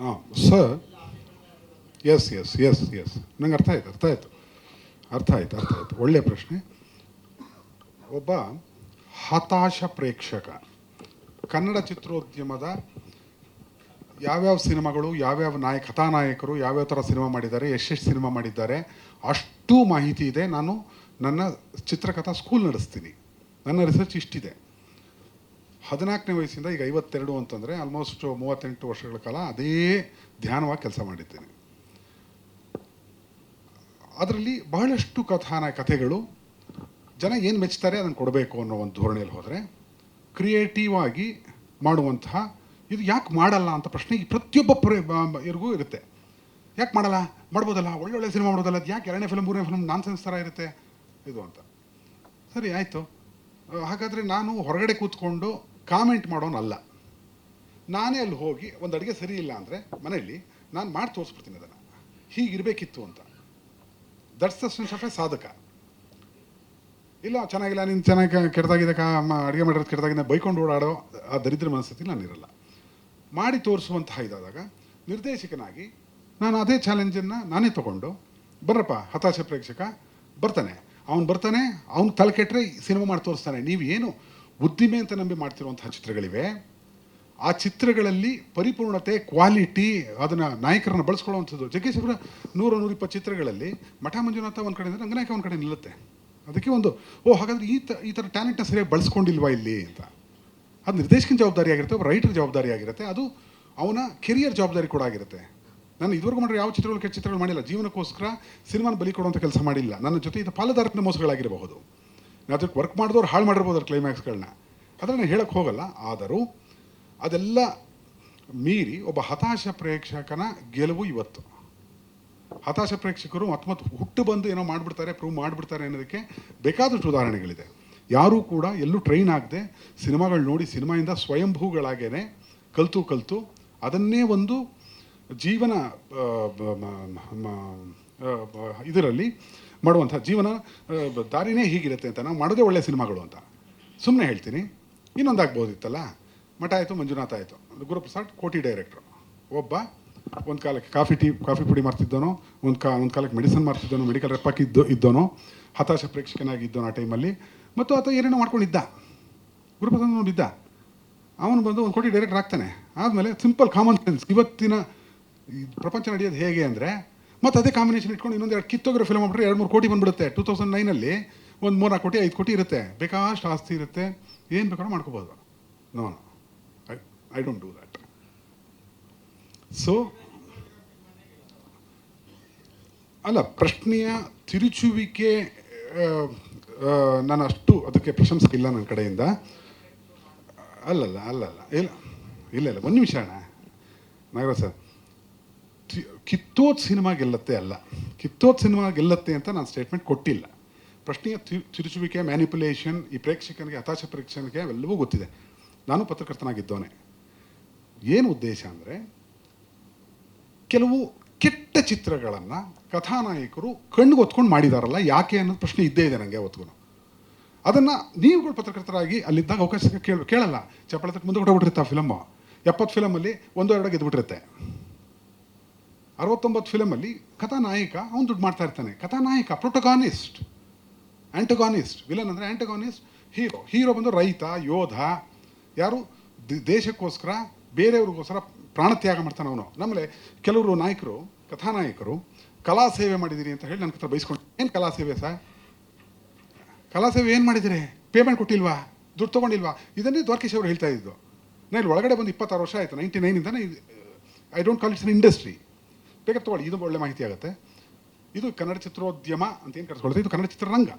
ಹಾಂ sir yes yes yes yes. ನಂಗೆ ಅರ್ಥ ಆಯ್ತು, ಅರ್ಥ ಆಯಿತು. ಅರ್ಥ ಆಯ್ತು ಅರ್ಥ ಆಯ್ತು. ಒಳ್ಳೆಯ ಪ್ರಶ್ನೆ. ಒಬ್ಬ ಹತಾಶ ಪ್ರೇಕ್ಷಕ. ಕನ್ನಡ ಚಿತ್ರೋದ್ಯಮದ ಯಾವ್ಯಾವ ಸಿನಿಮಾಗಳು, ಯಾವ್ಯಾವ ನಾಯಕ, ಕಥಾನಾಯಕರು ಯಾವ್ಯಾವ ಥರ ಸಿನಿಮಾ ಮಾಡಿದ್ದಾರೆ, ಎಷ್ಟೆಷ್ಟು ಸಿನಿಮಾ ಮಾಡಿದ್ದಾರೆ, ಅಷ್ಟು ಮಾಹಿತಿ ಇದೆ. ನಾನು ನನ್ನ ಚಿತ್ರಕಥಾ ಸ್ಕೂಲ್ ನಡೆಸ್ತೀನಿ. ನನ್ನ ರಿಸರ್ಚ್ ಇಷ್ಟಿದೆ. ಹದಿನಾಲ್ಕನೇ ವಯಸ್ಸಿಂದ ಈಗ ಐವತ್ತೆರಡು ಅಂತಂದರೆ ಆಲ್ಮೋಸ್ಟ್ ಮೂವತ್ತೆಂಟು ವರ್ಷಗಳ ಕಾಲ ಅದೇ ಧ್ಯಾನವಾಗಿ ಕೆಲಸ ಮಾಡಿದ್ದೇನೆ. ಅದರಲ್ಲಿ ಬಹಳಷ್ಟು ಕಥಾನ ಕಥೆಗಳು, ಜನ ಏನು ಮೆಚ್ತಾರೆ ಅದನ್ನು ಕೊಡಬೇಕು ಅನ್ನೋ ಒಂದು ಧೋರಣೆಯಲ್ಲಿ ಹೋದರೆ ಕ್ರಿಯೇಟಿವ್ ಆಗಿ ಮಾಡುವಂತಹ, ಇದು ಯಾಕೆ ಮಾಡಲ್ಲ ಅಂತ ಪ್ರಶ್ನೆ ಈ ಪ್ರತಿಯೊಬ್ಬ ಪ್ರ- ಇವ್ರಿಗೂ ಇರುತ್ತೆ. ಯಾಕೆ ಮಾಡಲ್ಲ? ಮಾಡ್ಬೋದಲ್ಲ? ಒಳ್ಳೊಳ್ಳೆ ಸಿನಿಮಾ ಮಾಡೋದಲ್ಲ? ಅದು ಯಾಕೆ ಎರಡನೇ ಫಿಲ್ಮ್ ಮೂರನೇ ಫಿಲ್ಮ್ ನಾನ್ ಥರ ಇರುತ್ತೆ? ಇದು ಅಂತ. ಸರಿ, ಆಯಿತು. ಹಾಗಾದರೆ ನಾನು ಹೊರಗಡೆ ಕೂತ್ಕೊಂಡು ಕಾಮೆಂಟ್ ಮಾಡೋನಲ್ಲ. ನಾನೇ ಅಲ್ಲಿ ಹೋಗಿ ಒಂದು ಅಡುಗೆ ಸರಿ ಇಲ್ಲ ಅಂದರೆ ಮನೆಯಲ್ಲಿ ನಾನು ಮಾಡಿ ತೋರಿಸ್ಬಿಡ್ತೀನಿ ಅದನ್ನು. ಹೀಗಿರಬೇಕಿತ್ತು ಅಂತ. That's the sense of a ಸಾಧಕ. ಇಲ್ಲ, ಚೆನ್ನಾಗಿಲ್ಲ, ನೀನು ಚೆನ್ನಾಗಿ ಕೆಟ್ಟದಾಗಿದೆ ಕಾ ಅಡುಗೆ ಮಾಡಿರೋದು ಕೆಟ್ಟದಾಗಿದೆ, ಬೈಕೊಂಡು ಓಡಾಡೋ ಆ ದರಿದ್ರ ಮನಸ್ಥಿತಿ ನಾನಿರಲ್ಲ ಮಾಡಿ ತೋರಿಸುವಂತಹ ಇದಾದಾಗ ನಿರ್ದೇಶಕನಾಗಿ ನಾನು ಅದೇ ಚಾಲೆಂಜನ್ನು ನಾನೇ ತಗೊಂಡು, ಬರ್ರಪ್ಪ, ಹತಾಶೆ ಪ್ರೇಕ್ಷಕ, ಬರ್ತಾನೆ. ಅವ್ನು ಬರ್ತಾನೆ, ಅವ್ನು ತಲೆ ಕೆಟ್ಟರೆ ಸಿನಿಮಾ ಮಾಡಿ ತೋರಿಸ್ತಾನೆ. ನೀವು ಏನು ಉದ್ದಿಮೆ ಅಂತ ನಂಬಿ ಮಾಡ್ತಿರುವಂತಹ ಚಿತ್ರಗಳಿವೆ. ಆ ಚಿತ್ರಗಳಲ್ಲಿ ಪರಿಪೂರ್ಣತೆ, ಕ್ವಾಲಿಟಿ, ಅದನ್ನು ನಾಯಕರನ್ನು ಬಳಸ್ಕೊಳ್ಳುವಂಥದ್ದು. ಜಗ್ಗೇಶ್ ಅವರ ನೂರ ಇಪ್ಪತ್ತು ಚಿತ್ರಗಳಲ್ಲಿ ಮಠ ಮಂಜುನಾಥ ಒಂದು ಕಡೆ ಅಂದರೆ ರಂಗನಾಯಕ ಒಂದು ಕಡೆ ನಿಲ್ಲುತ್ತೆ. ಅದಕ್ಕೆ ಒಂದು ಓ ಹಾಗಾದ್ರೆ ಈ ತ, ಈ ಥರ ಟ್ಯಾಲೆಂಟ್ನ ಸರಿಯಾಗಿ ಬಳಸ್ಕೊಂಡಿಲ್ವಾ ಇಲ್ಲಿ ಅಂತ. ಅದು ನಿರ್ದೇಶಕನ ಜವಾಬ್ದಾರಿ ಆಗಿರುತ್ತೆ, ಒಬ್ಬ ರೈಟರ್ ಜವಾಬ್ದಾರಿ ಆಗಿರುತ್ತೆ, ಅದು ಅವನ ಕೆರಿಯರ್ ಜವಾಬ್ದಾರಿ ಕೂಡ ಆಗಿರುತ್ತೆ. ನಾನು ಇದುವರೆಗೂ ಮಾಡಿರೋ ಯಾವ ಚಿತ್ರಗಳು ಚಿತ್ರಗಳು ಮಾಡಿಲ್ಲ. ಜೀವನಕ್ಕೋಸ್ಕರ ಸಿನಿಮಾನ ಬಲಿ ಕೊಡುವಂಥ ಕೆಲಸ ಮಾಡಿಲ್ಲ. ನನ್ನ ಜೊತೆ ಇದು ಪಾಲುದಾರನ ಮೋಸಗಳಾಗಿರಬಹುದು. ಅದಕ್ಕೆ ವರ್ಕ್ ಮಾಡಿದವ್ರು ಹಾಳು ಮಾಡಿರ್ಬೋದು ಅವ್ರ ಕ್ಲೈಮ್ಯಾಕ್ಸ್ಗಳನ್ನ ಅದನ್ನು ಹೇಳಕ್ಕೆ ಹೋಗಲ್ಲ, ಆದರೂ ಅದೆಲ್ಲ ಮೀರಿ ಒಬ್ಬ ಹತಾಶ ಪ್ರೇಕ್ಷಕನ ಗೆಲುವು ಇವತ್ತು. ಹತಾಶ ಪ್ರೇಕ್ಷಕರು ಮತ್ತೆ ಮತ್ತೆ ಹುಟ್ಟು ಬಂದು ಏನೋ ಮಾಡಿಬಿಡ್ತಾರೆ ಪ್ರೂವ್ ಮಾಡಿಬಿಡ್ತಾರೆ ಅನ್ನೋದಕ್ಕೆ ಬೇಕಾದಷ್ಟು ಉದಾಹರಣೆಗಳಿದೆ. ಯಾರೂ ಕೂಡ ಎಲ್ಲೂ ಟ್ರೈನ್ ಆಗದೆ ಸಿನಿಮಾಗಳು ನೋಡಿ ಸಿನಿಮಾಯಿಂದ ಸ್ವಯಂಭೂಗಳಾಗೇನೆ ಕಲಿತು ಕಲಿತು ಅದನ್ನೇ ಒಂದು ಜೀವನ ಇದರಲ್ಲಿ ಮಾಡುವಂಥ ಜೀವನ ದಾರಿನೇ ಹೀಗಿರುತ್ತೆ ಅಂತ. ನಾವು ಮಾಡೋದೇ ಒಳ್ಳೆಯ ಸಿನಿಮಾಗಳು ಅಂತ. ಸುಮ್ಮನೆ ಹೇಳ್ತೀನಿ. ಇನ್ನೊಂದಾಗ್ಬೋದಿತ್ತಲ್ಲ? ಮಠ ಆಯಿತು, ಮಂಜುನಾಥ ಆಯಿತು. ಗುರುಪ್ರಸಾದ್, ಕೋಟಿ ಡೈರೆಕ್ಟ್ರು. ಒಬ್ಬ ಒಂದು ಕಾಲಕ್ಕೆ ಕಾಫಿ ಟೀ, ಕಾಫಿ ಪುಡಿ ಮಾಡ್ತಿದ್ದೋನೋ ಒಂದು ಕಾ, ಒಂದು ಕಾಲಕ್ಕೆ ಮೆಡಿಸನ್ ಮಾಡ್ತಿದ್ದೋನು ಮೆಡಿಕಲ್ ರೆಪ್ಪಾಕಿ ಇದ್ದೋ ಇದ್ದೋನೋ ಹತಾಶ ಪ್ರೇಕ್ಷಕನಾಗಿದ್ದೋನು ಆ ಟೈಮಲ್ಲಿ. ಮತ್ತು ಆತ ಏನೇನೋ ಮಾಡ್ಕೊಂಡಿದ್ದ. ಗುರುಪ್ರಸಾದ್ ನೋಡಿದ್ದ. ಅವನು ಬಂದು ಒಂದು ಕೋಟಿ ಡೈರೆಕ್ಟರ್ ಆಗ್ತಾನೆ. ಆದಮೇಲೆ ಸಿಂಪಲ್ ಕಾಮನ್ ಸೆನ್ಸ್. ಇವತ್ತಿನ ಪ್ರಪಂಚ ನಡೆಯೋದು ಹೇಗೆ ಅಂದರೆ ಮತ್ತು ಅದೇ ಕಾಂಬಿನೇಷನ್ ಇಟ್ಕೊಂಡು ಇನ್ನೊಂದು ಎರಡು ಕಿತ್ತೋಗಿರೋ ಫಿಲ್ಮ್ ಮಾಡಿದ್ರೆ ಎರಡು ಮೂರು ಕೋಟಿ ಬಂದುಬಿಡುತ್ತೆ. ಟೂ ತೌಸಂಡ್ ನೈನಲ್ಲಿ ಒಂದು ಮೂರು ನಾಲ್ಕು ಕೋಟಿ, ಐದು ಕೋಟಿ ಇರುತ್ತೆ. ಬೇಕಾಷ್ಟು ಆಸ್ತಿ ಇರುತ್ತೆ. ಏನು ಬೇಕಾದ್ರೂ ಮಾಡ್ಕೋಬೋದು. No I I don't do that so ಅಲ್ಲ, ಪ್ರಶ್ನೆಯ ತಿರುಚುವಿಕೆ ನಾನು ಅಷ್ಟು ಅದಕ್ಕೆ ಪ್ರಶಂಸೆ ಇಲ್ಲ ನನ್ನ ಕಡೆಯಿಂದ. ಅಲ್ಲಲ್ಲ ಅಲ್ಲಲ್ಲ. ಇಲ್ಲ ಇಲ್ಲ ಇಲ್ಲ. ಒಂದು ನಿಮಿಷ ಅಣ್ಣ. ನಾಗರಾಜ್ ಸರ್. ಕಿತ್ತೋದ್ ಸಿನಿಮಾ ಗೆಲ್ಲತ್ತೆ ಅಲ್ಲ. ಕಿತ್ತೋದ್ ಸಿನಿಮಾ ಗೆಲ್ಲತ್ತೆ ಅಂತ ನಾನು ಸ್ಟೇಟ್ಮೆಂಟ್ ಕೊಟ್ಟಿಲ್ಲ. ಪ್ರಶ್ನೆಯ ತಿರುಚುವಿಕೆ ಮ್ಯಾನಿಪುಲೇಷನ್ ಈ ಪ್ರೇಕ್ಷಕನಿಗೆ, ಹತಾಶ ಪ್ರೇಕ್ಷಕನಿಗೆ ಅವೆಲ್ಲವೂ ಗೊತ್ತಿದೆ. ನಾನು ಪತ್ರಕರ್ತನಾಗಿದ್ದೋನೆ ಏನು ಉದ್ದೇಶ ಅಂದರೆ ಕೆಲವು ಕೆಟ್ಟ ಚಿತ್ರಗಳನ್ನು ಕಥಾನಾಯಕರು ಕಣ್ಣು ಒತ್ಕೊಂಡು ಮಾಡಿದಾರಲ್ಲ, ಯಾಕೆ ಅನ್ನೋದು ಪ್ರಶ್ನೆ ಇದ್ದೇ ಇದೆ ನನಗೆ ಹೊತ್ಕೊಂಡು ಅದನ್ನು ನೀವುಗಳು ಪತ್ರಕರ್ತರಾಗಿ ಅಲ್ಲಿದ್ದಾಗ ಅವಕಾಶ ಕೇಳ ಕೇಳಲ್ಲ. ಚಪ್ಪಳತಕ್ಕೆ ಮುಂದೆ ಹೊಟ್ಟಬಿಟ್ಟಿರುತ್ತೆ ಆ ಫಿಲಮ್ಮು ಎಪ್ಪತ್ತು ಫಿಲಮಲ್ಲಿ ಒಂದು ಎರಡು ಗೆದ್ದುಬಿಟ್ಟಿರುತ್ತೆ ಅರವತ್ತೊಂಬತ್ತು ಫಿಲಮಲ್ಲಿ ಕಥಾನಾಯಕ, ಅವನು ದುಡ್ಡು ಮಾಡ್ತಾ ಇರ್ತಾನೆ. ಕಥಾನಾಯಕ ಪ್ರೊಟೊಗಾನಿಸ್ಟ್ ಆ್ಯಂಟಗಾನಿಸ್ಟ್ ವಿಲನ್ ಅಂದರೆ ಆ್ಯಂಟಗಾನಿಸ್ಟ್ ಹೀರೋ ಹೀರೋ ಬಂದು ರೈತ, ಯೋಧ, ಯಾರು ದೇಶಕ್ಕೋಸ್ಕರ, ಬೇರೆಯವ್ರಿಗೋಸ್ಕರ ಪ್ರಾಣತ್ಯಾಗ ಮಾಡ್ತಾನೆ ಅವನು. ನಮ್ಮಲ್ಲಿ ಕೆಲವರು ನಾಯಕರು, ಕಥಾನಾಯಕರು, ಕಲಾ ಸೇವೆ ಮಾಡಿದ್ದೀರಿ ಅಂತ ಹೇಳಿ ನನ್ನ ಹತ್ರ ಬೈಸ್ಕೊಂಡು ಏನು ಕಲಾ ಸೇವೆ ಸರ್? ಕಲಾ ಸೇವೆ ಏನು ಮಾಡಿದಿರಿ? ಪೇಮೆಂಟ್ ಕೊಟ್ಟಿಲ್ವಾ? ದುಡ್ಡು ತೊಗೊಂಡಿಲ್ವಾ? ಇದನ್ನೇ ದ್ವಾರಕೇಶ್ ಅವರು ಹೇಳ್ತಾ ಇದ್ದು. ನಾನು ಇಲ್ಲಿ ಒಳಗಡೆ ಬಂದು ಇಪ್ಪತ್ತಾರು ವರ್ಷ ಆಯಿತು. Ninety ನೈನಿಂದ I don't call it's industry ಬೇಕಾದ್ರೆ ತಗೊಳ್ಳಿ, ಇದು ಒಳ್ಳೆ ಮಾಹಿತಿ ಆಗುತ್ತೆ. ಇದು ಕನ್ನಡ ಚಿತ್ರೋದ್ಯಮ ಅಂತ ಏನು ಕರೆಸ್ಕೊಳ್ತೀವಿ ಇದು ಕನ್ನಡ ಚಿತ್ರರಂಗ.